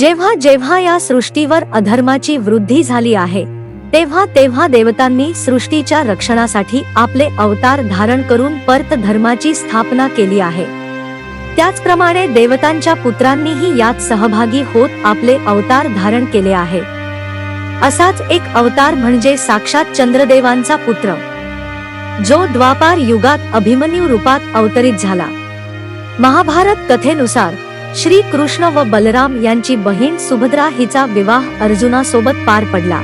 जेव्हा जेव्हा या सृष्टीवर अधर्माची वृद्धी झाली आहे तेव्हा तेव्हा देवतांनी सृष्टीच्या रक्षणासाठी आपले अवतार धारण करून परत धर्माची स्थापना केली आहे. त्याचप्रमाणे देवतांच्या पुत्रांनीही यात सहभागी होत आपले अवतार धारण केले आहे. असाच एक अवतार म्हणजे साक्षात चंद्रदेवांचा पुत्र जो द्वापार युगात अभिमन्यू रूपात अवतरित झाला. महाभारत कथेनुसार श्री कृष्ण व बलराम यांची बहीण सुभद्रा हिचा विवाह अर्जुनासोबत पार पडला.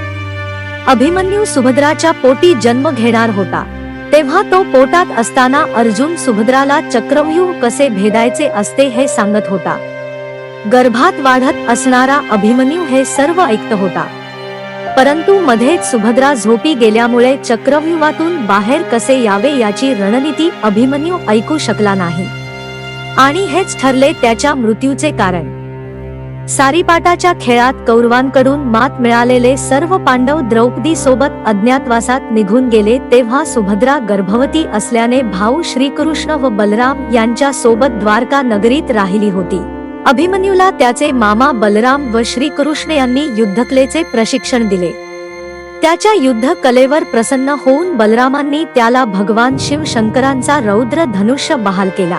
अभिमन्यू सुभद्राच्या पोटी जन्म घेणार होता. तेव्हा तो पोटात असताना अर्जुन सुभद्राला चक्रव्यूह कसे भेदायचे असते हे सांगत होता. गर्भात वाढत असणारा अभिमन्यू हे सर्व ऐकत होता. परंतु मध्येच सुभद्रा झोपी गेल्यामुळे चक्रव्यूहातून बाहेर कसे यावे याची रणनीती अभिमन्यू ऐकू शकला नाही. आणि हेच ठरले त्याच्या मृत्यूचे कारण. सारीपाटाच्या खेळात कौरवांकडून मात मिळालेले सर्व पांडव द्रौपदी सोबत अज्ञातवासात निघून गेले तेव्हा सुभद्रा गर्भवती असल्याने भाऊ श्रीकृष्ण व बलराम यांच्या सोबत द्वारका नगरीत राहिली होती. अभिमन्यूला त्याचे मामा बलराम व श्रीकृष्ण यांनी युद्धकलेचे प्रशिक्षण दिले. त्याच्या युद्ध कलेवर प्रसन्न होऊन बलरामांनी त्याला भगवान शिव शंकरांचा रौद्र धनुष्य बहाल केला.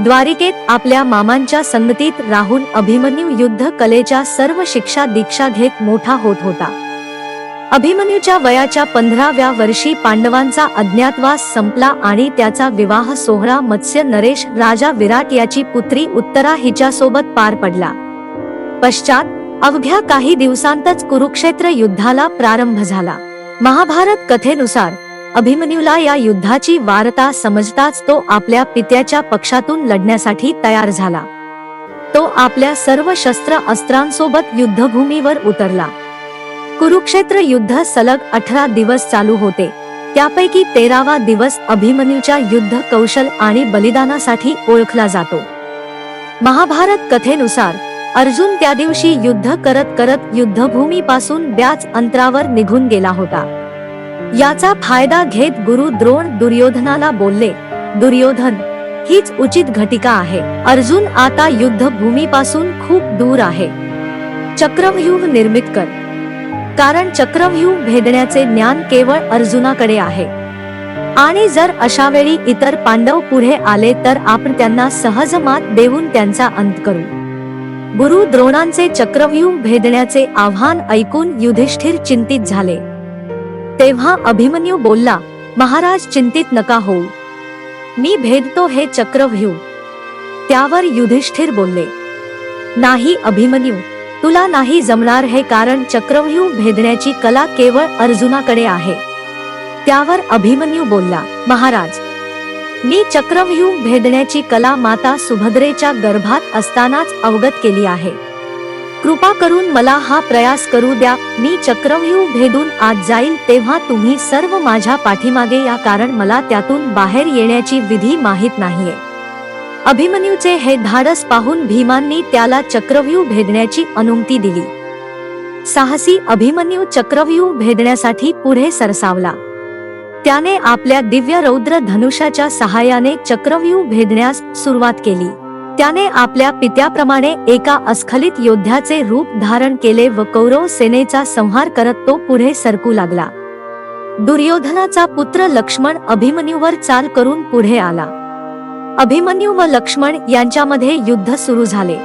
द्वारिकेत आपल्या मामांच्या संगतीत राहून अभिमन्यू युद्ध कलेच्या सर्व शिक्षा दीक्षा घेत मोठा होत होता. अभिमन्यूच्या वयाच्या पंधराव्या वर्षी पांडवांचा अज्ञातवास संपला आणि त्याचा विवाह सोहळा मत्स्य नरेश राजा विराट याची पुत्री उत्तरा हिच्यासोबत पार पडला. पश्चात अवघ्या काही दिवसांतच कुरुक्षेत्र युद्धाला प्रारंभ झाला. महाभारत कथेनुसार अभिमन्यूला या युद्धाची वार्ता समजताच तो आपल्या पित्याच्या पक्षातून लढण्यासाठी तयार झाला. तो आपल्या सर्व शस्त्र अस्त्रांसोबत युद्धभूमीवर उतरला. कुरुक्षेत्र युद्ध सलग अठरा दिवस चालू होते. त्यापैकी तेरावा दिवस अभिमन्यूच्या युद्ध कौशल आणि बलिदानासाठी ओळखला जातो. महाभारत कथेनुसार अर्जुन त्या दिवशी युद्ध करत करत युद्धभूमीपासून ब्याच अंतरावर निघून गेला होता. याचा फायदा घेत गुरु द्रोण दुर्योधनाला बोलले दुर्योधन हीच उचित घटिका आहे. अर्जुन आता युद्धभूमीपासून खूप दूर आहे. चक्रव्यूह निर्मित कर. कारण चक्रव्यूह भेदण्याचे ज्ञान केवळ अर्जुनाकडे आहे. आणि जर अशा वेळी इतर पांडव पुढे आले तर आपण त्यांना सहज मात देऊन त्यांचा अंत करू. गुरु द्रोणांचे चक्रव्यूह भेदण्याचे आव्हान ऐकून युधिष्ठिर चिंतित झाले. तेव्हा अभिमन्यू बोलला महाराज चिंतित नका होऊ. मी भेदतो हे चक्रव्यूह त्यावर युधिष्ठिर बोलले नाही अभिमन्यू तुला नाही जमणार हे कारण चक्रव्यूह भेदण्याची कला केवळ अर्जुनाकडे आहे. त्यावर अभिमन्यू बोलला महाराज मी चक्रव्यूह भेदण्याची कला माता सुभद्रेच्या गर्भात असतानाच अवगत केली आहे. कृपा करून मला हा प्रयास करू द्या. मी चक्रव्यूह भेदून आत जाईल तेव्हा तुम्ही सर्व माझ्या पाठीमागे या कारण मला त्यातून बाहेर येण्याची विधी माहीत नाहीये. अभिमन्यूचे हे धाडस पाहून भीमांनी त्याला चक्रव्यूह भेदण्याची अनुमती दिली. साहसी अभिमन्यू चक्रव्यूह भेदण्यासाठी पुढे सरसावला. त्याने आपल्या दिव्य रौद्र धनुष्याच्या सहाय्याने चक्रव्यूह भेदण्यास सुरुवात केली. त्याने आपल्या पित्याप्रमाणे एका अस्खलित योद्ध्याचे रूप धारण केले व कौरव सेनेचा संहार करत तो पुढे सरकू लागला. दुर्योधनाचा पुत्र लक्ष्मण अभिमन्यूवर चाल करून पुढे आला. अभिमन्यू व लक्ष्मण यांच्यामध्ये युद्ध सुरू झाले.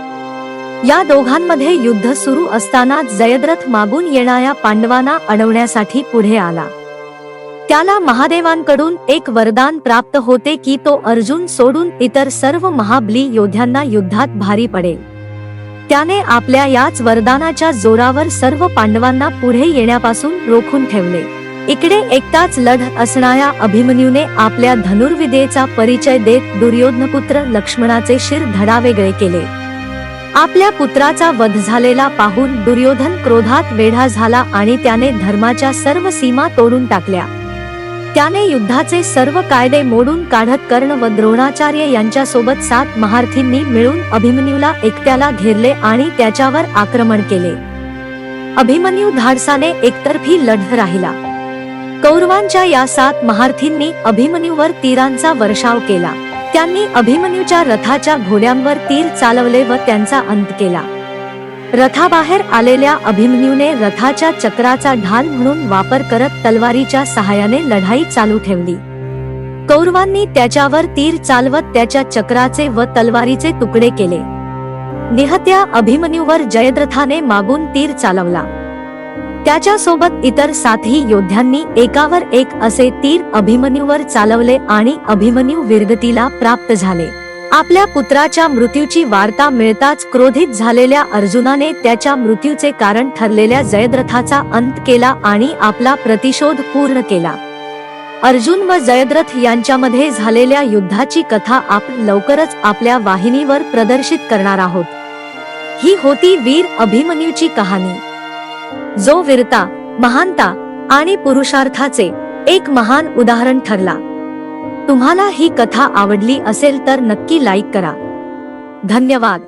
या दोघांमध्ये युद्ध सुरू असताना जयद्रथ मागून येणाऱ्या पांडवांना अडवण्यासाठी पुढे आला. त्याला महादेवांकडून एक वरदान प्राप्त होते की तो अर्जुन सोडून इतर सर्व महाबली योद्ध्यांना युद्धात भारी पडेल. त्याने आपल्या याच वरदानाच्या जोरावर सर्व पांडवांना पुढे येण्यापासून रोखून ठेवले. इकडे एकटाच लढ असणाऱ्या अभिमन्यूने आपल्या धनुर्विद्येचा परिचय देत दुर्योधनपुत्र लक्ष्मणाचे शिर धडावेगळे केले. आपल्या पुत्राचा वध झालेला पाहून दुर्योधन क्रोधात वेढा झाला आणि त्याने धर्माच्या सर्व सीमा तोडून टाकल्या. त्याने युद्धाचे सर्व कायदे मोडून काढत कर्ण व द्रोणाचार्य यांच्यासोबत सात महार्थींनी मिळून अभिमन्यूला एकट्याला घेरले आणि त्याच्यावर आक्रमण केले. अभिमन्यू धाडसाने एकतर्फी लढ राहिला. कौरवांच्या या सात महार्थींनी अभिमन्यूवर तीरांचा वर्षाव केला. त्यांनी अभिमन्यूच्या रथाच्या घोड्यांवर तीर चालवले व त्यांचा अंत केला. रथाबाहेर आलेल्या अभिमन्यूने रथाच्या चक्राचा ढाल म्हणून वापर करत तलवारीच्या सहाय्याने लढाई चालू ठेवली. कौरवांनी त्याच्यावर तीर चालवत त्याच्या चक्राचे व तलवारीचे तुकडे केले. निहत्या अभिमन्यूवर जयद्रथाने मागून तीर चालवला. त्याच्या सोबत इतर सातही योद्ध्यांनी एकावर एक असे तीर अभिमन्यूवर चालवले आणि अभिमन्यू विरगतीला प्राप्त झाले. आपल्या पुत्राच्या मृत्यूची वार्ता मिळताच क्रोधित झालेल्या अर्जुनाने त्याच्या मृत्यूचे कारण ठरलेल्या जयद्रथाचा अंत केला आणि आपला प्रतिशोध पूर्ण केला. अर्जुन व जयद्रथ यांच्यामध्ये झालेल्या युद्धाची कथा आपण लवकरच आपल्या वाहिनीवर प्रदर्शित करणार आहोत. ही होती वीर अभिमन्यूची कहाणी. जो वीरता महानता आणि पुरुषार्थाचे एक महान उदाहरण ठरला. तुम्हाला ही कथा आवडली असेल तर नक्की लाईक करा. धन्यवाद.